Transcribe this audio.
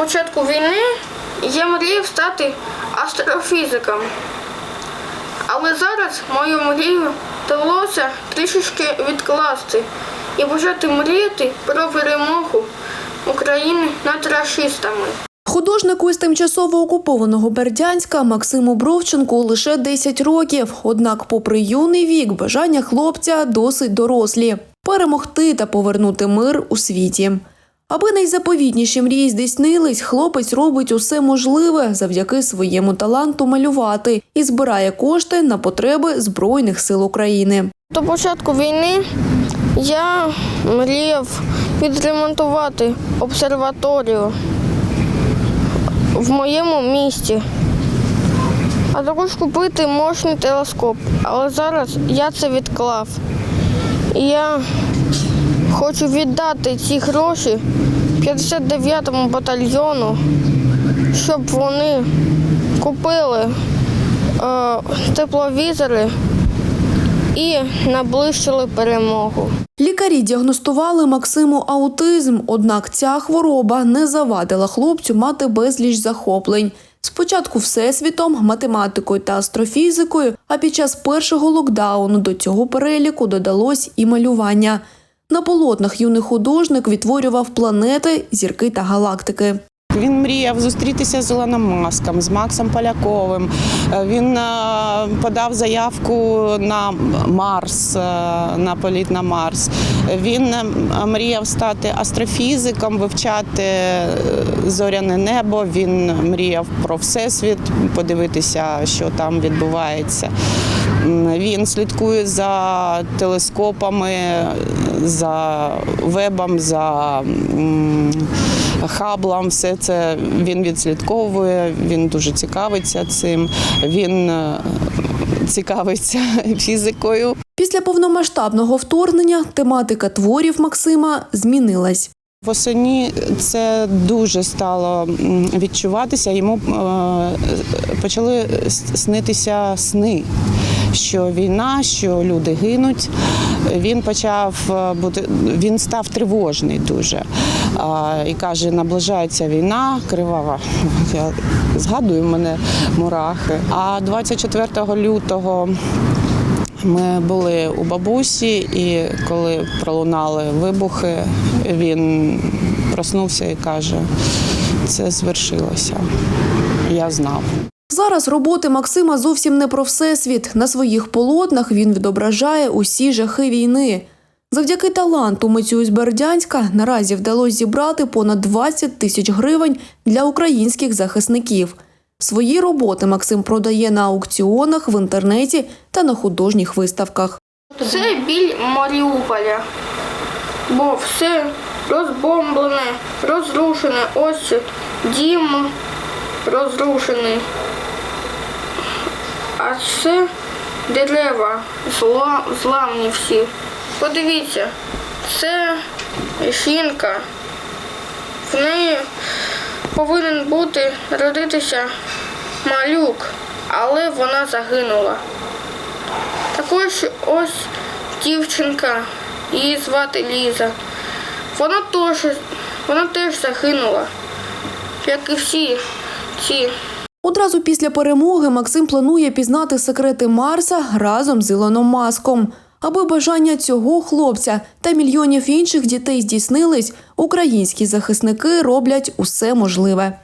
початку війни я мріяв стати астрофізиком. Але зараз мою мрію довелося трішечки відкласти і почати мріяти про перемогу України над расистами. Художнику із тимчасово окупованого Бердянська Максиму Бровченку лише 10 років. Однак, попри юний вік, бажання хлопця досить дорослі перемогти та повернути мир у світі. Аби найзаповітніші мрії здійснились, хлопець робить усе можливе завдяки своєму таланту малювати і збирає кошти на потреби Збройних сил України. До початку війни я мріяв відремонтувати обсерваторію в моєму місті, а також купити мощний телескоп. Але зараз я це відклав. І я хочу віддати ці гроші 59-му батальйону, щоб вони купили е, тепловізори і наближили перемогу. Лікарі діагностували Максиму аутизм, однак ця хвороба не завадила хлопцю мати безліч захоплень. Спочатку всесвітом, математикою та астрофізикою, а під час першого локдауну до цього переліку додалось і малювання. На полотнах юний художник відтворював планети, зірки та галактики. Він мріяв зустрітися з Ілоном Маском, з Максом Поляковим. Е, Він е, подав заявку на Марс, е, на політ на Марс. Він мріяв стати астрофізиком, вивчати зоряне небо. Він мріяв про всесвіт, подивитися, що там відбувається. Він слідкує за телескопами, за вебом, за хаблом. Все це він відслідковує, він дуже цікавиться цим. Він е, цікавиться фізикою. Після повномасштабного вторгнення тематика творів Максима змінилась. Восені це дуже стало відчуватися. Йому е, почали снитися сни, що війна, що люди гинуть. Він почав е, бути, він став тривожний дуже. І каже, наближається війна, кривава. Я згадую мене мурахи. А 24 лютого ми були у бабусі, і коли пролунали вибухи, він проснувся і каже: це звершилося. Я знав. Зараз роботи Максима зовсім не про всесвіт. На своїх полотнах він відображає усі жахи війни. Завдяки таланту митцю із Бердянська наразі вдалося зібрати понад 20 тисяч гривень для українських захисників. Свої роботи Максим продає на аукціонах в інтернеті та на художніх виставках. Це біль Маріуполя, бо все розбомблене, розрушене. Ось дім розрушений. А це дерева зла, зламні всі. Подивіться, це жінка. В неї повинен бути родитися малюк, але вона загинула. Також ось дівчинка, її звати Ліза. Вона теж, вона теж загинула, як і всі ці. Одразу після перемоги Максим планує пізнати секрети Марса разом з Ілоном Маском. Аби бажання цього хлопця та мільйонів інших дітей здійснились, українські захисники роблять усе можливе.